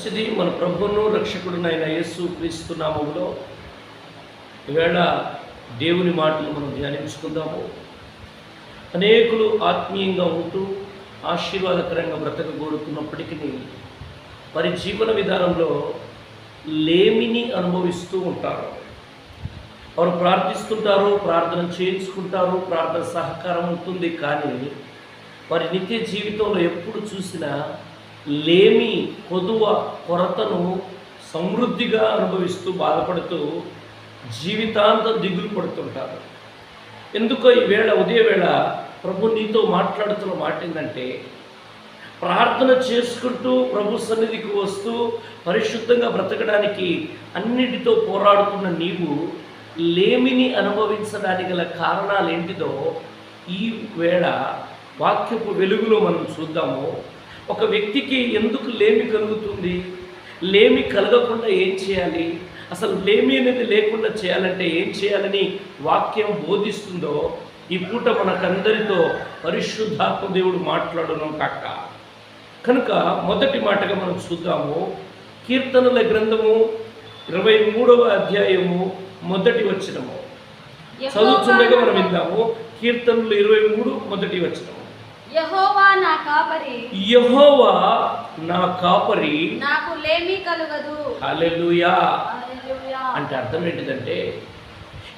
మంచిది మన ప్రభువును రక్షకుడునైన యేసు క్రీస్తు ఈవేళ దేవుని మాటలు మనం ధ్యానించుకుందాము. అనేకులు ఆత్మీయంగా ఉంటూ ఆశీర్వాదకరంగా బ్రతకగోరుతున్నప్పటికీ వారి జీవన విధానంలో లేమిని అనుభవిస్తూ ఉంటారు. వారు ప్రార్థిస్తుంటారు ప్రార్థన చేయించుకుంటారు ప్రార్థన సహకారం ఉంటుంది. కానీ వారి నిత్య జీవితంలో ఎప్పుడు చూసినా లేమి కొదువ కొరతను సమృద్ధిగా అనుభవిస్తూ బాధపడుతూ జీవితాంతం దిగులు పడుతుంటారు. ఎందుకో ఈ వేళ ఉదయవేళ ప్రభు నీతో మాట్లాడుతున్న మాట ఏంటంటే ప్రార్థన చేసుకుంటూ ప్రభు సన్నిధికి వస్తూ పరిశుద్ధంగా బ్రతకడానికి అన్నిటితో పోరాడుతున్న నీవు లేమిని అనుభవించడానికి గల కారణాలు ఏంటిదో ఈ వేళ వాక్యపు వెలుగులో మనం చూద్దాము. ఒక వ్యక్తికి ఎందుకు లేమి కలుగుతుంది? లేమి కలగకుండా ఏం చేయాలి? అసలు లేమి అనేది లేకుండా చేయాలంటే ఏం చేయాలని వాక్యం బోధిస్తుందో ఈ పూట మనకందరితో పరిశుద్ధాత్మ దేవుడు మాట్లాడను కాక. కనుక మొదటి మాటగా మనం చూద్దాము. కీర్తనల గ్రంథము ఇరవై మూడవ అధ్యాయము మొదటి వచనము. చదువుతుండగా మనం విందాము. కీర్తనలు ఇరవై మూడు మొదటి వచనము. యహోవా నా కాపరి. యహోవా నా కాపరి. నాకు లేమి కలుగదు. హల్లెలూయా. హల్లెలూయా. అంటే అర్థం ఏంటిదంటే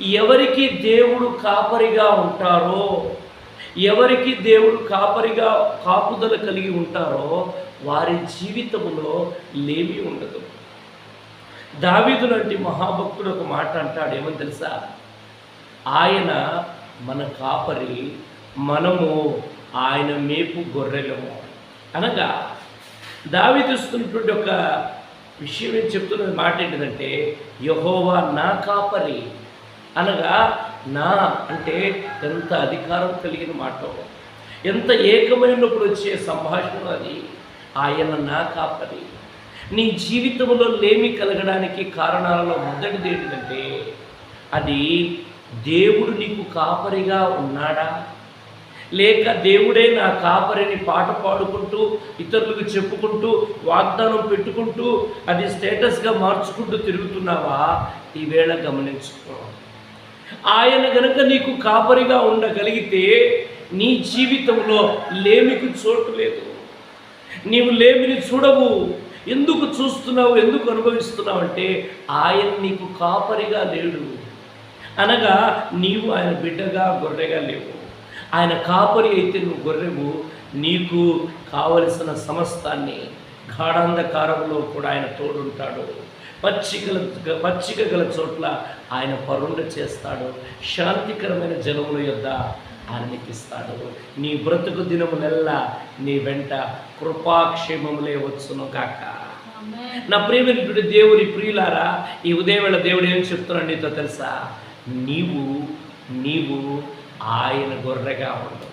ఎవరికి దేవుడు కాపరిగా ఉంటారో ఎవరికి దేవుడు కాపరిగా కాపుదల కలిగి ఉంటారో వారి జీవితంలో లేమి ఉండదు. దావీదు లాంటి మహాభక్తుడు ఒక మాట అంటాడు ఏమని తెలుసా? ఆయన మన కాపరి మనము ఆయన మేపు గొర్రెలు. అనగా దావీదుస్తున్నటువంటి ఒక విషయం ఏం చెప్తున్నది మాట ఏంటిదంటే యహోవా నా కాపరి. అనగా నా అంటే ఎంత అధికారం కలిగిన మాట ఎంత ఏకమైనప్పుడు వచ్చే సంభాషణ అది. ఆయన నా కాపరి. నీ జీవితంలో లేమి కలగడానికి కారణాలలో మొదటిది ఏంటంటే అది దేవుడు నీకు కాపరిగా ఉన్నాడా? లేక దేవుడే నా కాపరిని పాట పాడుకుంటూ ఇతరులకు చెప్పుకుంటూ వాగ్దానం పెట్టుకుంటూ అది స్టేటస్గా మార్చుకుంటూ తిరుగుతున్నావా? ఈవేళ గమనించుకో. ఆయన గనుక నీకు కాపరిగా ఉండగలిగితే నీ జీవితంలో లేమికి చోటు లేదు. నీవు లేమిని చూడవు. ఎందుకు చూస్తున్నావు? ఎందుకు అనుభవిస్తున్నావు అంటే ఆయన నీకు కాపరిగా లేడు. అనగా నీవు ఆయన బిడ్డగా గొర్రెగా లేవు. ఆయన కాపరి అయితే నువ్వు గొర్రెవు నీకు కావలసిన సమస్తాన్ని గాఢాంధకారంలో కూడా ఆయన తోడుంటాడు. పచ్చికల పచ్చిక గల చోట్ల ఆయన పరుండ చేస్తాడు. శాంతికరమైన జలముల యొద్ద ఇస్తాడు నీ బ్రతుకు దినములెల్లా నీ వెంట కృపాక్షేమములే వచ్చును కాక. నా ప్రియమైనటువంటి దేవుని ప్రియులారా ఈ ఉదయవేళ దేవుడు ఏం చెప్తున్నాడు నీతో తెలుసా? నీవు నీవు ఆయన గొర్రెగా ఉండవు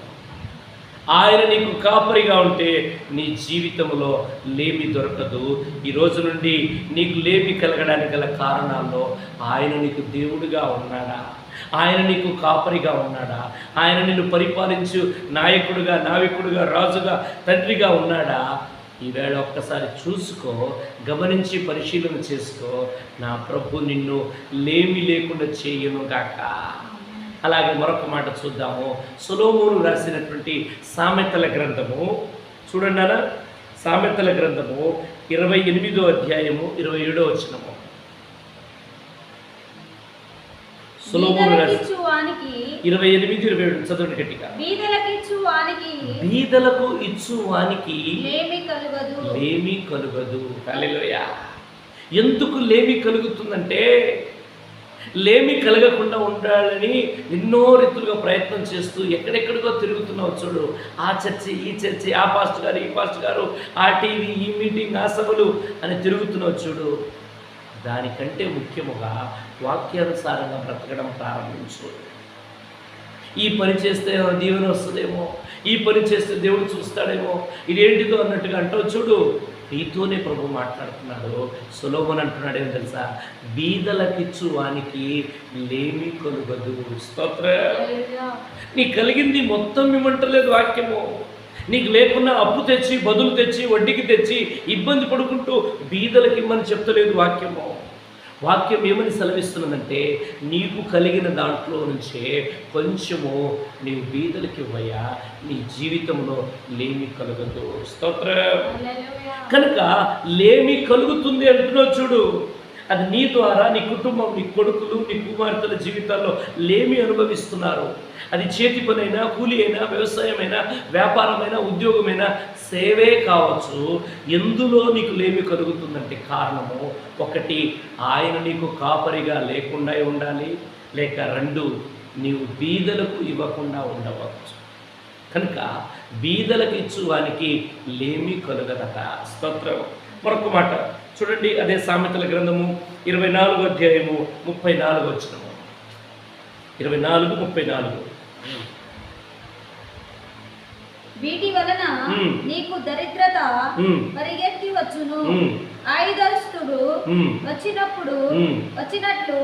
ఆయన నీకు కాపరిగా ఉంటే నీ జీవితంలో లేమి దొరకదు. ఈ రోజు నుండి నీకు లేమి కలగడానికి గల కారణాల్లో ఆయన నీకు దేవుడిగా ఉన్నాడా? ఆయన నీకు కాపరిగా ఉన్నాడా? ఆయన నిన్ను పరిపాలించు నాయకుడుగా నావికుడుగా రాజుగా తండ్రిగా ఉన్నాడా? ఈవేళ ఒక్కసారి చూసుకో గమనించి పరిశీలన చేసుకో. నా ప్రభు నిన్ను లేమి లేకుండా చేయను గాక. అలాగే మరొక మాట చూద్దాము. సులోమోను రాసినటువంటి సామెతల గ్రంథము. చూడండి అన్న సామెతల గ్రంథము ఇరవై ఎనిమిదో అధ్యాయము ఇరవై ఏడో వచనము. సులోమోను ఇరవై ఎనిమిది ఇరవై ఏడు. చదవండి గట్టిగా. బీదలకు ఇచ్చు వానికి లేమి కలుగదు. ఎందుకు లేమి కలుగుతుందంటే లేమి కలగకుండా ఉండాలని ఎన్నో రీతులుగా ప్రయత్నం చేస్తూ ఎక్కడెక్కడికో తిరుగుతున్నావు చూడు. ఆ చర్చి ఈ చర్చి ఆ పాస్ట్ గారు ఈ పాస్ట్ గారు ఆ టీవీ ఈ మీటింగ్ ఆ సభలు అని తిరుగుతున్నావు చూడు. దానికంటే ముఖ్యముగా వాక్యానుసారంగా బ్రతకడం ప్రారంభించు. ఈ పని చేస్తే దీవెన వస్తుందేమో? ఈ పని చేస్తే దేవుడు చూస్తాడేమో? ఇదేంటిదో అన్నట్టుగా అంటావు చూడు. నీతోనే ప్రభు మాట్లాడుతున్నాడు. సులోభన్ అంటున్నాడు ఏం తెలుసా? బీదలకిచ్చు వానికి లేమి కొలుగదు. స్తోత్ర. నీ కలిగింది మొత్తం ఇవ్వంటలేదు వాక్యము. నీకు లేకున్నా అప్పు తెచ్చి బదులు తెచ్చి వడ్డీకి తెచ్చి ఇబ్బంది పడుకుంటూ బీదలకి ఇమ్మని చెప్తలేదు వాక్యము. వాక్యం ఏమని సెలవిస్తున్నదంటే నీకు కలిగిన దాంట్లో నుంచే కొంచెము నీవు బీదలకి ఇవ్వయా నీ జీవితంలో లేమి కలగదు. స్తోత్రం. కనుక లేమి కలుగుతుంది అంటున్నావు చూడు. అది నీ ద్వారా నీ కుటుంబం నీ కొడుకులు నీ కుమార్తెల జీవితాల్లో లేమి అనుభవిస్తున్నారు. అది చేతి పనైనా కూలి అయినా వ్యవసాయమైనా వ్యాపారమైనా ఉద్యోగమైనా సేవే కావచ్చు ఎందులో నీకు లేమి కలుగుతుందంటే కారణము ఒకటి ఆయన నీకు కాపరిగా లేకుండా ఉండాలి లేక రెండు నీవు బీదలకు ఇవ్వకుండా ఉండవచ్చు. కనుక బీదలకు ఇచ్చువానికి లేమి కలుగదట స్తోత్రం. మరొక మాట చూడండి అదే సామెతల గ్రంథము ఇరవై నాలుగు అధ్యాయము ముప్పై నాలుగు వచ్చినము ఇరవై నాలుగు ముప్పై నాలుగు. వీటి వలన. నీకు దరిద్రత. పరిగెత్తి వచ్చును. ఆయుధస్తుడు. వచ్చినప్పుడు. వచ్చినట్లు.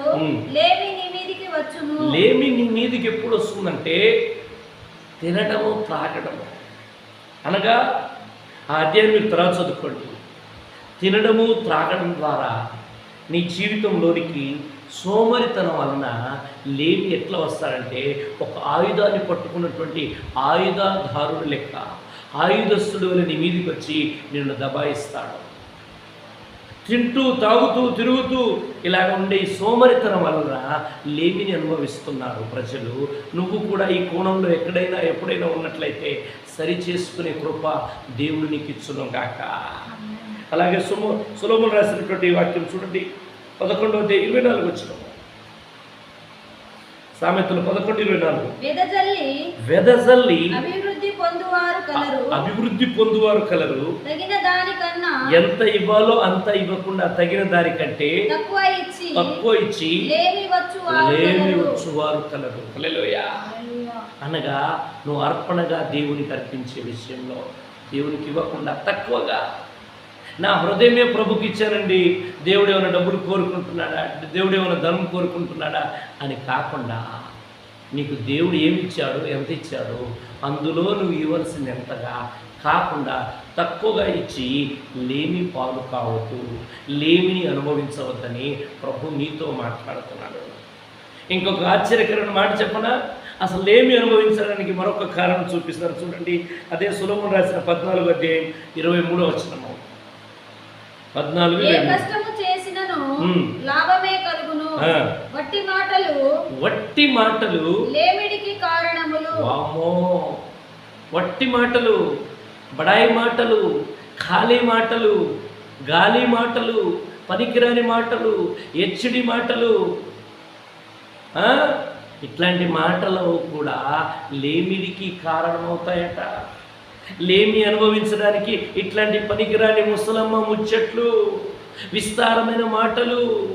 లేవి నీ మీదికి వచ్చును లేమి నీ మీదికి ఎప్పుడు వస్తుందంటే తినడము త్రాగడము అనగా ఆ అధ్యాయం మీరు తర్వాత చదువుకోండి తినడము త్రాగడం ద్వారా నీ జీవితంలోనికి సోమరితనం వలన లేమి ఎట్లా వస్తారంటే ఒక ఆయుధాన్ని పట్టుకున్నటువంటి ఆయుధదారుడు లెక్క. ఆయుధస్తుడు వల్ల నీ మీదికి వచ్చి నిన్ను దబాయిస్తాడు. తింటూ తాగుతూ తిరుగుతూ ఇలాగ ఉండే ఈ సోమరితనం వలన లేమిని అనుభవిస్తున్నారు ప్రజలు. నువ్వు కూడా ఈ కోణంలో ఎక్కడైనా ఎప్పుడైనా ఉన్నట్లయితే సరి చేసుకునే కృప దేవుడు నీకు ఇచ్చును గాక అలాగే సుమ సులభం రాసినటువంటి వాక్యం చూడండి. పదకొండవ దే- ఇరవై నాలుగు వచ్చిన. సామెతలు పదకొండు ఇరవై నాలుగు. వెదజల్లి అభివృద్ధి పొందువారు కలరు. అభివృద్ధి పొందువారు కలరు. తగిన దానికన్నా ఎంత ఇవ్వాలో అంత ఇవ్వకుండా తగిన దానికంటే తక్కువ ఇచ్చి తక్కువ ఇచ్చి లేమి వచ్చు వారు కలరు. అనగా నువ్వు అర్పణగా దేవునికి అర్పించే విషయంలో దేవునికి ఇవ్వకుండా తక్కువగా నా హృదయమే ప్రభుకి ఇచ్చానండి. దేవుడు ఏమైనా డబ్బులు కోరుకుంటున్నాడా? దేవుడు ఏమైనా ధనం కోరుకుంటున్నాడా? అని కాకుండా నీకు దేవుడు ఏమి ఇచ్చాడు ఎంత ఇచ్చాడు? అందులో నువ్వు ఇవ్వాల్సింది ఎంతగా కాకుండా తక్కువగా ఇచ్చి లేమి పాలు కావద్దు లేమిని అనుభవించవద్దని ప్రభు నీతో మాట్లాడుతున్నాడు. ఇంకొక ఆశ్చర్యకరమైన మాట చెప్పనా? అసలు ఏమి అనుభవించడానికి మరొక కారణం చూపిస్తారు చూడండి. అదే సులభం రాసిన పద్నాలుగు అధ్యాయం ఇరవై మూడో వచ్చినము పద్నాలుగు ఏ. కష్టము చేసినను. లాభమే కలుగును. వట్టి మాటలు వట్టి మాటలు లేమిడికి కారణములు వామో వట్టి మాటలు బడాయి మాటలు ఖాళీ మాటలు గాలి మాటలు పనికిరాని మాటలు హెచ్చడి మాటలు? ఇట్లాంటి మాటలు కూడా లేమిడికి కారణమవుతాయట లేమి అనుభవించడానికి ఇట్లాంటి పనికిరాని ముసలమ్మ ముచ్చట్లు విస్తారమైన మాటలు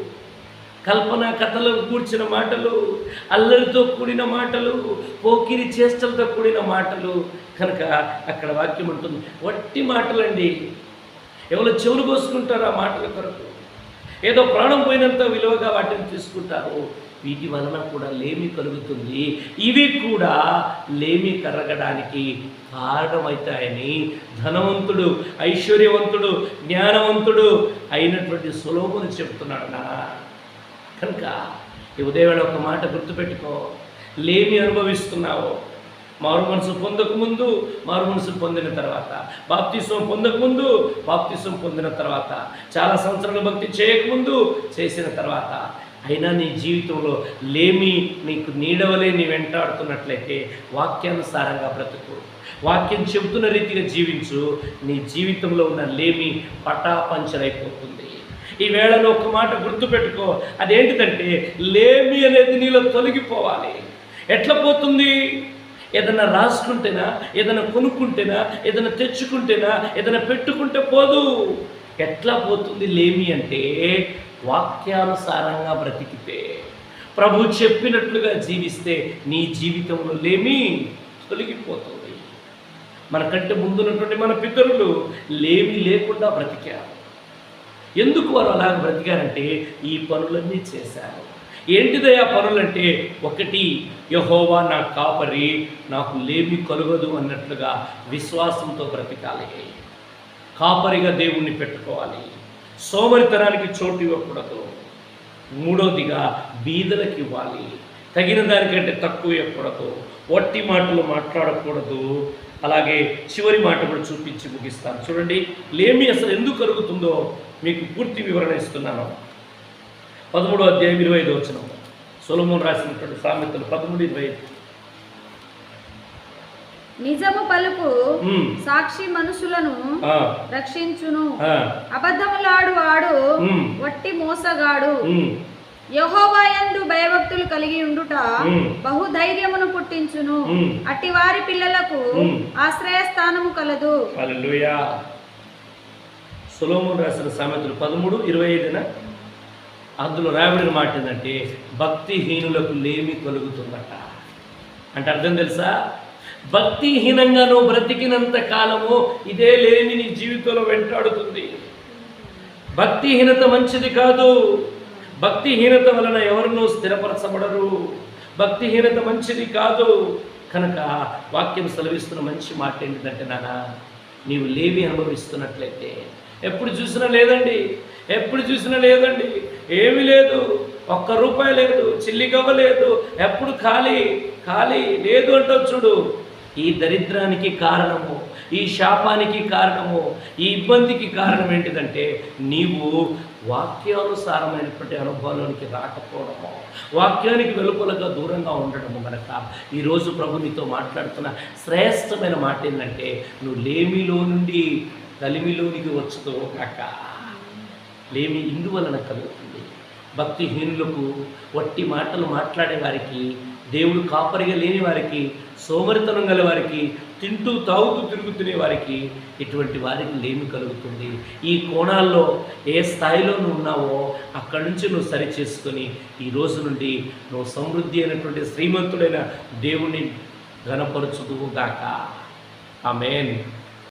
కల్పన కథలు కూర్చిన మాటలు అల్లరితో కూడిన మాటలు పోకిరి చేష్టలతో కూడిన మాటలు. కనుక అక్కడ వాక్యం ఉంటుంది వట్టి మాటలండి. ఎవరు చెవులు కోసుకుంటారు ఆ మాటల కొరకు? ఏదో ప్రాణం పోయినంత విలువగా వాటిని తీసుకుంటారు. వీటి వలన కూడా లేమి కలుగుతుంది. ఇవి కూడా లేమి కరగడానికి కారణమవుతాయని ధనవంతుడు ఐశ్వర్యవంతుడు జ్ఞానవంతుడు అయినటువంటి సులోముని చెప్తున్నాడు నా కనుక ఈ ఉదయవేళ ఒక మాట గుర్తుపెట్టుకో. లేమి అనుభవిస్తున్నావు. మారు మనసు పొందకముందు మారు మనసు పొందిన తర్వాత. బాప్తిసం పొందకముందు బాప్తిసం పొందిన తర్వాత. చాలా సంవత్సరాలు భక్తి చేయకముందు చేసిన తర్వాత. అయినా నీ జీవితంలో లేమి నీకు నీడవలే నీ వెంటాడుతున్నట్లయితే వాక్యానుసారంగా బ్రతుకు. వాక్యం చెబుతున్న రీతిగా జీవించు. నీ జీవితంలో ఉన్న లేమి పటాపంచరైపోతుంది ఈ వేళలో ఒక మాట గుర్తుపెట్టుకో. అదేంటిదంటే లేమి అనేది నీలో తొలగిపోవాలి. ఎట్లా పోతుంది? ఏదైనా రాసుకుంటేనా? ఏదైనా కొనుక్కుంటేనా? ఏదైనా తెచ్చుకుంటేనా? ఏదైనా పెట్టుకుంటే పోదు. ఎట్లా పోతుంది లేమి అంటే వాక్యానుసారంగా బ్రతికితే? ప్రభు చెప్పినట్లుగా జీవిస్తే నీ జీవితంలో లేమి తొలగిపోతుంది. మనకంటే ముందున్నటువంటి మన పితరులు లేమి లేకుండా బ్రతికారు. ఎందుకు వారు అలాగ బ్రతికారంటే ఈ పనులన్నీ చేశారు. ఏంటిదయా పనులంటే ఒకటి యహోవా నా కాపరి నాకు లేమి కలుగదు అన్నట్లుగా విశ్వాసంతో బ్రతికాలి. కాపరిగా దేవుణ్ణి పెట్టుకోవాలి. సోమరితనానికి చోటు ఇవ్వకూడదు. మూడవదిగా బీదలకు ఇవ్వాలి. తగిన దానికంటే తక్కువ ఇవ్వకూడదు. వట్టి మాటలు మాట్లాడకూడదు. అలాగే చివరి మాట కూడా చూపించి ముగిస్తాను. చూడండి లేమి అసలు ఎందుకు కలుగుతుందో మీకు పూర్తి వివరణ ఇస్తున్నాను. పదమూడో అధ్యాయం ఇరవై ఐదు వచ్చిన సులభం రాసినటువంటి సామెతలు పదమూడు ఇరవై ఐదు. నిజము పలుకు సాక్షి మనుషులను రక్షించును. అబద్ధములాడు వాడు వట్టి మోసగాడు. యహోవాయందు భయభక్తులు కలిగి ఉండుట. బహుధైర్యమును పుట్టించును. అట్టి వారి పిల్లలకు. ఆశ్రయస్థానము కలదు. సులోమును రాసిన సామెతలు పదమూడు ఇరవై ఐదున అందులో రాయబడిన మాట ఏంటంటే భక్తిహీనులకు లేమి కలుగుతుందట అంటే అర్థం తెలుసా? భక్తిహీనంగా నువ్వు బ్రతికినంత కాలము ఇదే లేని నీ జీవితంలో వెంటాడుతుంది. భక్తిహీనత మంచిది కాదు. భక్తిహీనత వలన ఎవరినూ స్థిరపరచబడరు. భక్తిహీనత మంచిది కాదు. కనుక వాక్యం సెలవిస్తున్న మంచి మాట ఏంటంటే నానా నీవు లేవి అనుభవిస్తున్నట్లయితే ఎప్పుడు చూసినా లేదండి. ఎప్పుడు చూసినా లేదండి. ఏమీ లేదు. ఒక్క రూపాయి లేదు. చిల్లిగవ్వ లేదు. ఎప్పుడు ఖాళీ? ఖాళీ. లేదు అంటావు చూడు. ఈ దరిద్రానికి కారణము ఈ శాపానికి కారణము ఈ ఇబ్బందికి కారణం ఏంటిదంటే నీవు వాక్యానుసారమైనటువంటి అనుభవంలోనికి రాకపోవడము వాక్యానికి వెలుపలగా దూరంగా ఉండడము కనుక ఈరోజు ప్రభు నీతో మాట్లాడుతున్న శ్రేష్టమైన మాట ఏంటంటే నువ్వు లేమిలో నుండి కలిమిలోనికి వచ్చుతో కాక లేమి ఇందువలన కలుగుతుంది. భక్తిహీనులకు వట్టి మాటలు మాట్లాడే వారికి దేవుడు కాపరిగా లేని వారికి సోమరితనం గల వారికి తింటూ తాగుతూ తిరుగుతునే వారికి ఇటువంటి వారికి లేమి కలుగుతుంది. ఈ కోణాల్లో ఏ స్థాయిలో నువ్వు ఉన్నావో అక్కడి నుంచి నువ్వు సరి చేసుకొని ఈ రోజు నుండి నువ్వు సమృద్ధి అయినటువంటి శ్రీమంతుడైన దేవుణ్ణి ఘనపరచుదువు గాక. ఆమెన్.